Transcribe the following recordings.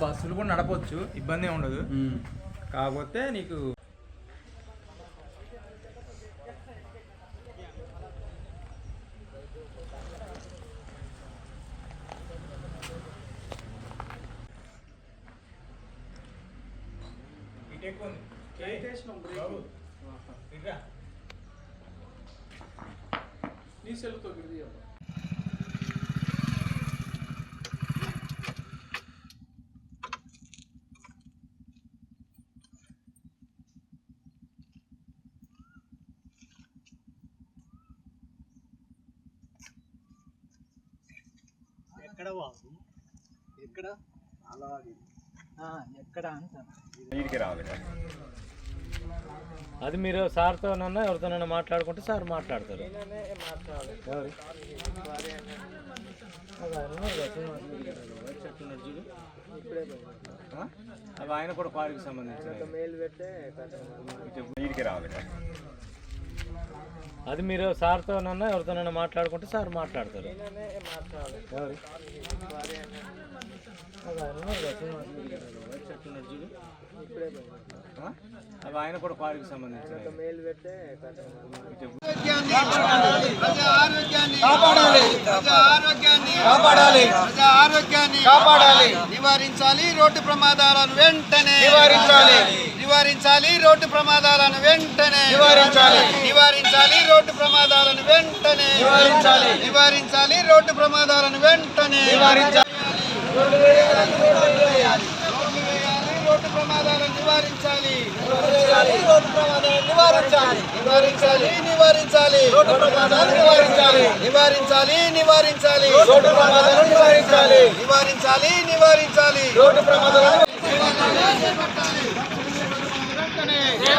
బస్సులు కూడా నడపవచ్చు ఇబ్బంది ఏం ఉండదు కాకపోతే నీకు ఎక్కడ బాబు? ఎక్కడ? అలాగే. ఎక్కడ అంటాను. అది మీరు సార్తోనన్నా ఎవరితోనన్నా మాట్లాడుకుంటే సార్ మాట్లాడతారు? అవి ఆయన కూడా పాడికి సంబంధించిన అది మీరు సార్తోనన్నా ఎవరితోనన్నా మాట్లాడుకుంటే సార్ మాట్లాడతారు? అవి ఆయన కూడా పాడికి ఆరోగ్యాన్ని కాపాడాలి. నివారించాలి. రోడ్డు ప్రమాదాలను వెంటనే నివారించాలి. నివారించాలి రోడ్డు ప్రమాదాలను వెంటనే నివారించాలి. నివారించాలి రోడ్డు ప్రమాదాలను వెంటనే నివారించాలి. నివారించాలి రోడ్డు ప్రమాదాలను వెంటనే నివారించాలి. రోడ్డు ప్రమాదాలను నివారించాలి. రోడ్డు ప్రమాదాలను నివారించాలి. నివారించాలి. నివారించాలి. రోడ్డు నివారించాలి. నివారించాలి నివారించాలి. రోడ్డు ప్రమాదాలను నివారించాలి. నివారించాలి నివారించాలి. రోడ్డు ప్రమాదాలను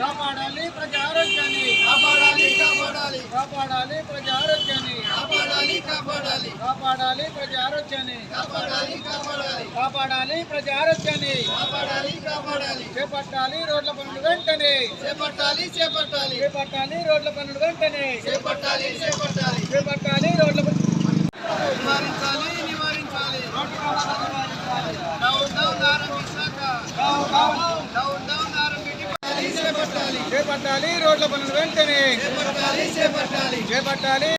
కాపాడాలి ప్రజా ఆరోగ్యాన్ని కాపాడాలి కాపాడాలి కాపాడాలి ప్రజా ఆరోగ్యాన్ని కాపాడాలి కాపాడాలి ప్రజా ఆరోగ్యాన్ని. కాపాడాలి ప్రజా ఆరోగ్యాన్ని. కాపాడాలి కాపాడాలి. చేపట్టాలి రోడ్ల పనులు వెంటనే. చేపట్టాలి చేపట్టాలి. చేపట్టాలి రోడ్ల పనులు వెంటనే. చేపట్టాలి చేపట్టాలి. చేపట్టాలి రోడ్ల నివారించాలి నివారించాలి. డౌన్ డౌన్ ఆరంభించాక డౌన్ డౌన్ డౌన్ డౌన్ ఆరంభించి చేపట్టాలి చేపట్టాలి రోడ్ల పనులు వెంటనే. చేపట్టాలి చేపట్టాలి. చేపట్టాలి.